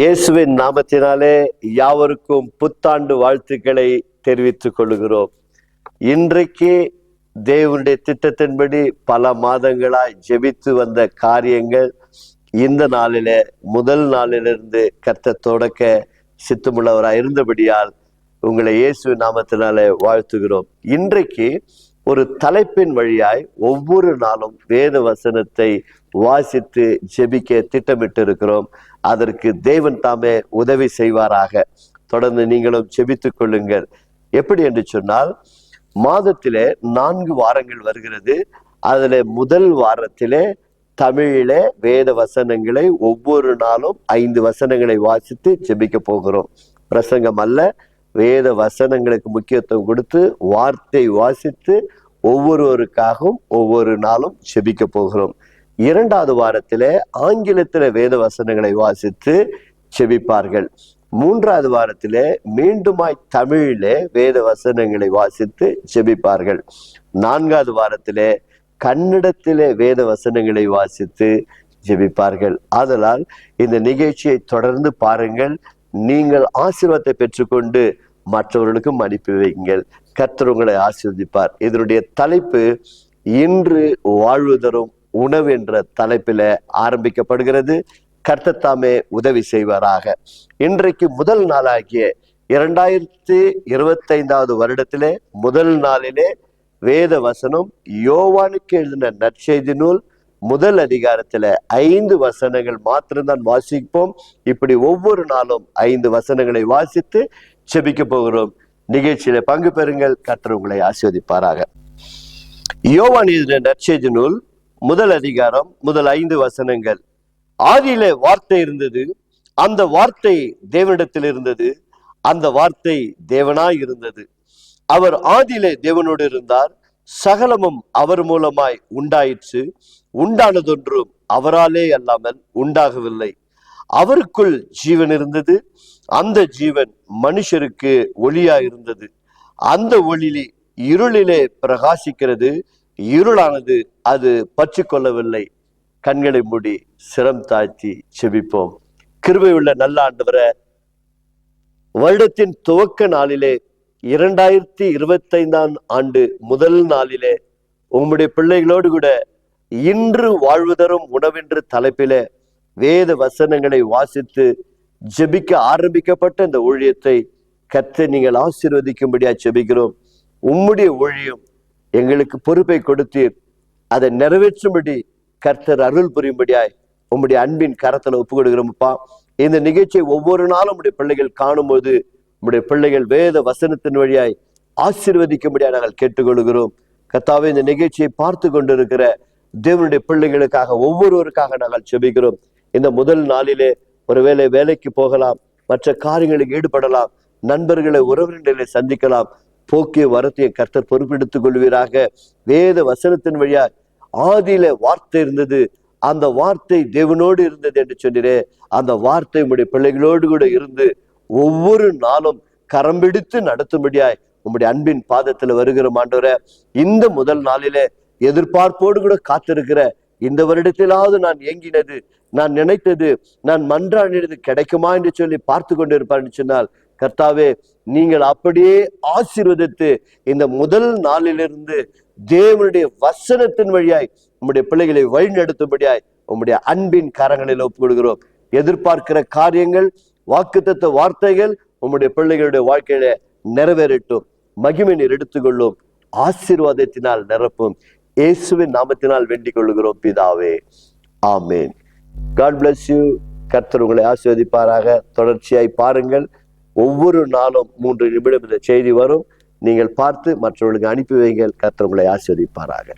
இயேசுவின் நாமத்தினாலே யாவருக்கும் புத்தாண்டு வாழ்த்துக்களை தெரிவித்துக் கொள்கிறோம். இன்றைக்கு தேவனுடைய திட்டத்தின்படி பல மாதங்களாய் ஜெபித்து வந்த காரியங்கள் இந்த நாளில முதல் நாளிலிருந்து கத்த தொடக்க சித்தமுள்ளவராய் இருந்தபடியால் உங்களை இயேசு நாமத்தினாலே வாழ்த்துகிறோம். இன்றைக்கு ஒரு தலைப்பின் வழியாய் ஒவ்வொரு நாளும் வேத வசனத்தை வாசித்து ஜெபிக்க திட்டமிட்டு இருக்கிறோம் அதற்கு தேவன் தாமே உதவி செய்வாராக. தொடர்ந்து நீங்களும் ஜெபித்துக் கொள்ளுங்கள். எப்படி என்று சொன்னால் மாதத்திலே நான்கு வாரங்கள் வருகிறது. அதில் முதல் வாரத்திலே தமிழிலே வேத வசனங்களை ஒவ்வொரு நாளும் ஐந்து வசனங்களை வாசித்து ஜெபிக்க போகிறோம். பிரசங்கம் அல்ல வேத வசனங்களுக்கு முக்கியத்துவம் கொடுத்து வார்த்தை வாசித்து ஒவ்வொருவருக்காகவும் ஒவ்வொரு நாளும் செபிக்க போகிறோம். இரண்டாவது வாரத்திலே ஆங்கிலத்தில் வேத வசனங்களை வாசித்து செபிப்பார்கள். மூன்றாவது வாரத்திலே மீண்டுமாய் தமிழிலே வேத வசனங்களை வாசித்து ஜெபிப்பார்கள் நான்காவது வாரத்திலே கன்னடத்திலே வேத வசனங்களை வாசித்து ஜெபிப்பார்கள் ஆதலால் இந்த நிகழ்ச்சியை தொடர்ந்து பாருங்கள். நீங்கள் ஆசீர்வாதத்தை பெற்றுக்கொண்டு மற்றவர்களுக்கும் அனுப்பி வைங்கள் கர்த்தர் உங்களை ஆசீர்வதிப்பார். இதனுடைய தலைப்பு இன்று வாழ்வு தரும் உணவு என்ற தலைப்பில ஆரம்பிக்கப்படுகிறது. கர்த்தத்தாமே உதவி செய்வாராக. இன்றைக்கு முதல் நாளாகிய இரண்டாயிரத்தி இருபத்தைந்தாவது வருடத்திலே முதல் நாளிலே வேத வசனம் யோவானுக்கு எழுதின நற்செய்தி நூல் முதல் அதிகாரத்துல ஐந்து வசனங்கள் மாத்திரம்தான் வாசிப்போம். இப்படி ஒவ்வொரு நாளும் ஐந்து வசனங்களை வாசித்து செபிக்க போகிறோம். நிகழ்ச்சியில பங்கு பெறுங்கள். கற்று உங்களை ஆஸ்வதிப்பாராக யோவான் நற்செய்தி நூல் முதல் அதிகாரம் முதல் ஐந்து வசனங்கள். ஆதியில வார்த்தை இருந்தது. அந்த வார்த்தை தேவனிடத்தில் இருந்தது. அந்த வார்த்தை தேவனாய் இருந்தது. அவர் ஆதியிலே தேவனோடு இருந்தார். சகலமும் அவர் மூலமாய் உண்டாயிற்று. உண்டானதொன்றும் அவராலே அல்லாமல் உண்டாகவில்லை. அவருக்குள் ஜீவன் இருந்தது. அந்த ஜீவன் மனுஷருக்கு ஒளியா இருந்தது அந்த ஒளியிலே இருளிலே பிரகாசிக்கிறது. இருளானது அது பற்றி கொள்ளவில்லை கண்களை மூடி சிரம் தாழ்த்தி செபிப்போம் கிருபையுள்ள நல்ல ஆண்டவரை வருடத்தின் துவக்க நாளிலே இரண்டாயிரத்தி இருபத்தைந்தாம் ஆண்டு முதல் நாளிலே உம்முடைய பிள்ளைகளோடு கூட இன்று வாழ்வுதரும் உணவென்று தலைப்பில வேத வசனங்களை வாசித்து ஜெபிக்க ஆரம்பிக்கப்பட்ட இந்த ஊழியத்தை கத்தை நீங்கள் ஆசீர்வதிக்கும்படியா ஜெபிக்கிறோம். உம்முடைய ஊழியம் எங்களுக்கு பொறுப்பை கொடுத்தீர். அதை நிறைவேற்றும்படி கர்த்தர் அருள் புரியும்படியாய் உம்முடைய அன்பின் கரத்துல ஒப்பு கொடுக்கிறோம்ப்பா இந்த நிகழ்ச்சியை ஒவ்வொரு நாளும் உடைய பிள்ளைகள் காணும்போது உம்முடைய பிள்ளைகள் வேத வசனத்தின் வழியாய் ஆசீர்வதிக்கும்படியாக நாங்கள் கேட்டுக்கொள்கிறோம். கத்தாவே இந்த நிகழ்ச்சியை பார்த்து கொண்டிருக்கிற தேவனுடைய பிள்ளைகளுக்காக ஒவ்வொருவருக்காக நாங்கள் செபிக்கிறோம் இந்த முதல் நாளிலே ஒருவேளை வேலைக்கு போகலாம் மற்ற காரியங்களுக்கு ஈடுபடலாம் நண்பர்களை உறவினர்களை சந்திக்கலாம். போக்கிய வரத்தைய கர்த்தர் பொறுப்பெடுத்துக் கொள்வீராக. வேத வசனத்தின் வழியா ஆதியில வார்த்தை இருந்தது. அந்த வார்த்தை தேவனோடு இருந்தது என்று சொன்னீரே. அந்த வார்த்தை உடைய பிள்ளைகளோடு கூட இருந்து ஒவ்வொரு நாளும் கரம் பிடித்து நடத்தும்படியாய் உம்முடைய அன்பின் பாதத்துல வருகிற ஆண்டவரே இந்த முதல் நாளிலே எதிர்பார்ப்போடு கூட காத்திருக்கிற இந்த வருடத்திலாவது நான் ஏங்கினது நான் நினைத்தது நான் மன்றாடினது கிடைக்குமா என்று சொல்லி பார்த்து கொண்டிருப்பார்னு சொன்னால் கர்த்தாவே நீங்கள் அப்படியே ஆசீர்வதித்து இந்த முதல் நாளிலிருந்து தேவனுடைய வசனத்தின் வழியாய் உம்முடைய பிள்ளைகளை வழிநடத்தும்படியாய் உம்முடைய அன்பின் கரங்களில் ஒப்புக்கொள்கிறோம் எதிர்பார்க்கிற காரியங்கள் வாக்குத்தத்த வார்த்தைகள் உம்முடைய பிள்ளைகளுடைய வாழ்க்கையில நிறைவேறட்டும். மகிமை நீர் எடுத்துக்கொள்ளும். ஆசீர்வாதத்தினால் நிரப்பும். இயேசுவின் நாமத்தினால் வேண்டிக் கொள்ளுகிறோம் பிதாவே. ஆமேன். காட் பிளஸ் யூ கர்த்தர் உங்களை ஆசீர்வதிப்பாராக. தொடர்ச்சியாய் பாருங்கள். ஒவ்வொரு நாளும் மூன்று நிமிடம் இந்த செய்தி வரும். நீங்கள் பார்த்து மற்றவர்களுக்கு அனுப்பி வைங்கள். கர்த்தர் உங்களை ஆசீர்வதிப்பாராக.